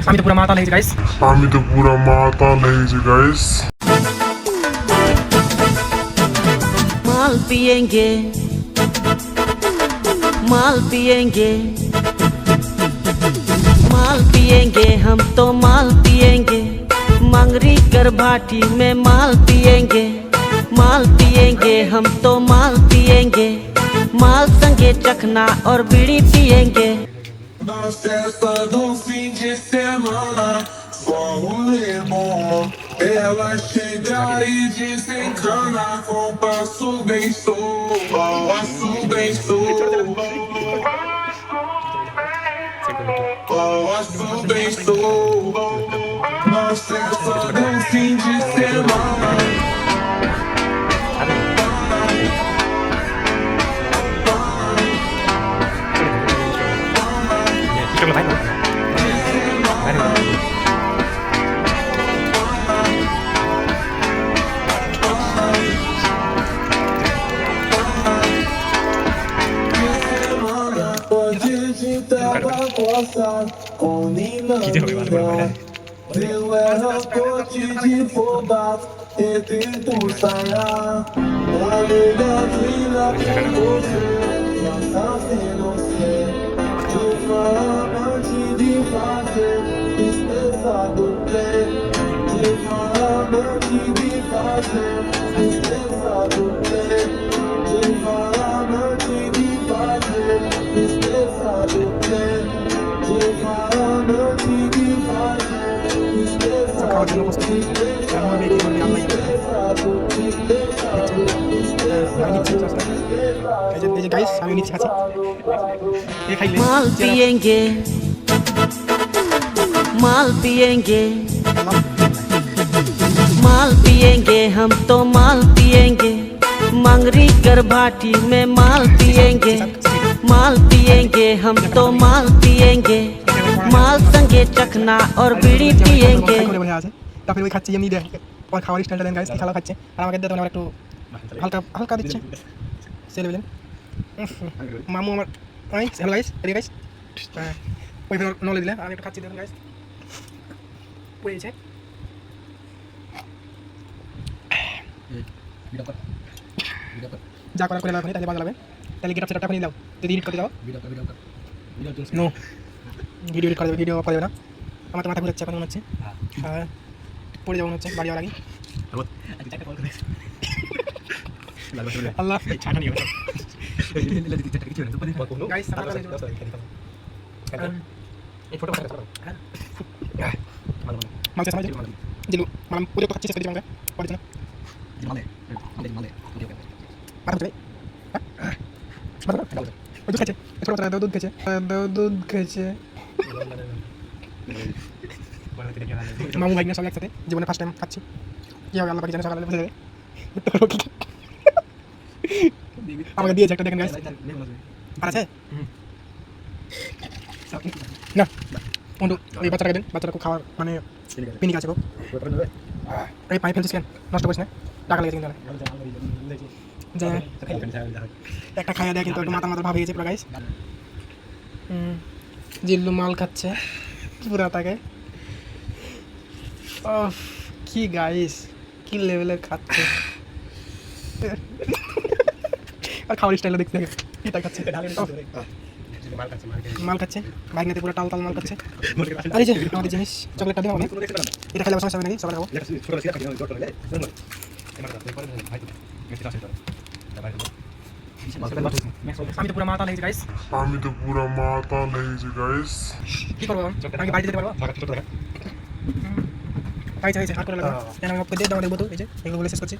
আমি তো পুরো মাথা লেগেছি গাইস আমি তো পুরো মাথা লেগেছি গাইস माल पिएंगे माल पिएंगे माल पिएंगे हम तो माल पिएंगे मंगरी कर भाटी में माल पिएंगे माल पिएंगे हम तो माल पिएंगे माल संगे चखना और बीड़ी पिएंगे Na festa do fim de semana, só rolê bom. Ela chega e desencana com passo bem sou, passo bem sou. Passo bem sou. Şunu ben Que Gidiyor bir var böyle. Eu era pote de fobato e tento sair. Olha a trilha que você esqueça do play এই যে এই যে guys আমি নিচে আছি এই খাইলে माल पिएंगे माल पिएंगे माल पिएंगे हम तो माल पिएंगे मंगरी कर भाटी में माल पिएंगे माल पिएंगे हम तो माल पिएंगे মাল সঙ্গে চখনা আর বিড়ি পিয়েঙ্গে। তারপরে ওই খাচ্ছি এমনি দেখ ওর খাওয়ার স্টাইলটা দেন গাইস কি খাওয়া খাচ্ছে। আর আমাকে দেন আমার একটু হালকা হালকা দিচ্ছে। সেলে বলেন মামু আমার ভাই হ্যালো গাইস রে গাইস ওই ফের নলে দিলে আমি একটু খাচ্ছি দেখুন গাইস পুড়ে গেছে যা করা করে না তাহলে বাজালাবে। তাহলে গেট আপ সেটআপটা করে দাও যদি এডিট করতে দাও নো ভিডিও এডিট করে ভিডিও করে দেবে না। আমার তো মাথা ঘুরাচ্ছে এখন মনে হচ্ছে। হ্যাঁ। পড়ে যাব মনে হচ্ছে বাড়ি যাওয়ার আগে। আল্লাহ। গাইস মালতে সামাজ দিলু মানে পুরো তো খাচ্ছি সেটা দিবাঙ্গা পড়ে না? পারম চলে ওই দুধ ছোট ছোট দুধ খেয়েছে দুধ খেয়েছে মামু ভাই না সব একসাথে জীবনে ফার্স্ট টাইম খাচ্ছি। কি হবে আল্লাহ পাকি জানে সকালে বুঝে যাবে আমাকে দিয়েছে একটা দেখেন গাইস আর আছে? না। বন্ধু ওই বাচ্চাটাকে দিন। বাচ্চাটা খুব খাওয়ার মানে পিনিক আছে খুব। এই পানি ফেলছিস কেন? নষ্ট করিস না? টাকা লেগেছে কিন্তু একটা খাইয়া দেয় কিন্তু একটু মাথা মাথা ভাব হয়ে গেছে পুরো গাইস জিল্লু মাল খাচ্ছে পুরা তাকে। কি গাইস কি লেভেলের খাচ্ছে। আর খাওয়ার স্টাইলও দেখতে এটা খাচ্ছে মাল খাচ্ছে বাইক নিতে পুরো টাল টাল মাল খাচ্ছে। আরে যে আমাদের জিনিস চকলেটটা এটা খেলে সমস্যা হবে নাকি? খাব। আমি তো পুরো মাথা লেগেছি গাইস আমি তো পুরো মাথা লেগেছি গাইস কি করব? আমি বাড়ি যেতে পারব? গাইছে গাইছে হাত করে লাগা আমি অফ করে দাও দেখব তো এই যে এগুলো বলে শেষ করছি।